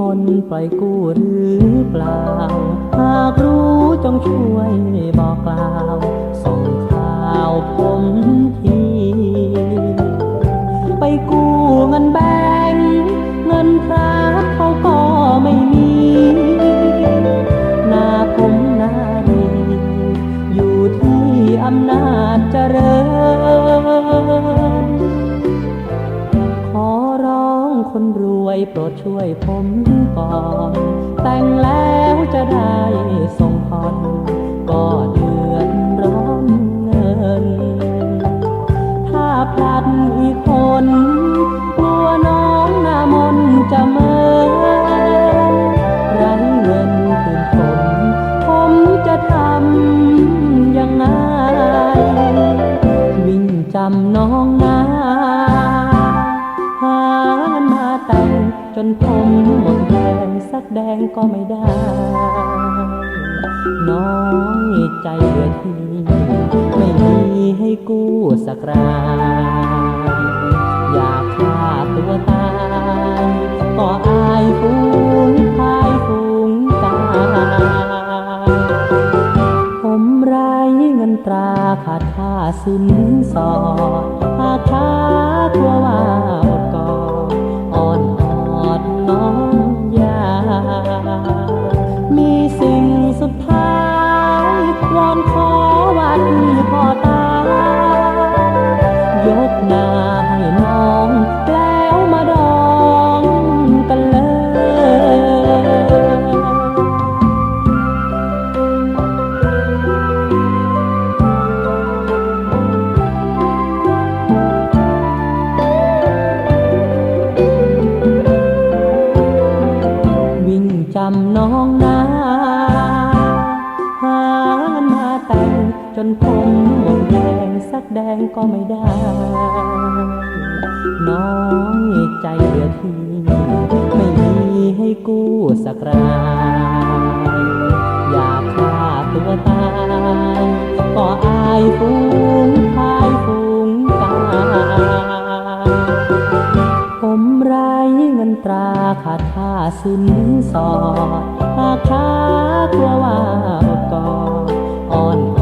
ปล่อยกู้หรือเปล่า หากรู้จงช่วยบอกกล่าว คนรวยโปรดช่วยผมก่อน แต่งแล้วจะได้ส่งผ่อน จนผมหมดแรงสักแดงก็ไม่ได้ น้อยใจเหลือทีไม่มีให้กู้สักรายอยากฆ่าตัวตาย ก็อายฟูงพายฟูงกาผมไร้เงินตราขาดค่าสินสอด มีสิ่ จำน้องนาหาเงินมาแต่งจนผมหมดแรงสักแดงก็ไม่ได้ น้องใจเหลือทีไม่มีให้กู้สักรายอยากฆ่าตัวตายก็อายฟู ขาดค่าสินสอดหาขากลัวว่าก่ออ่อน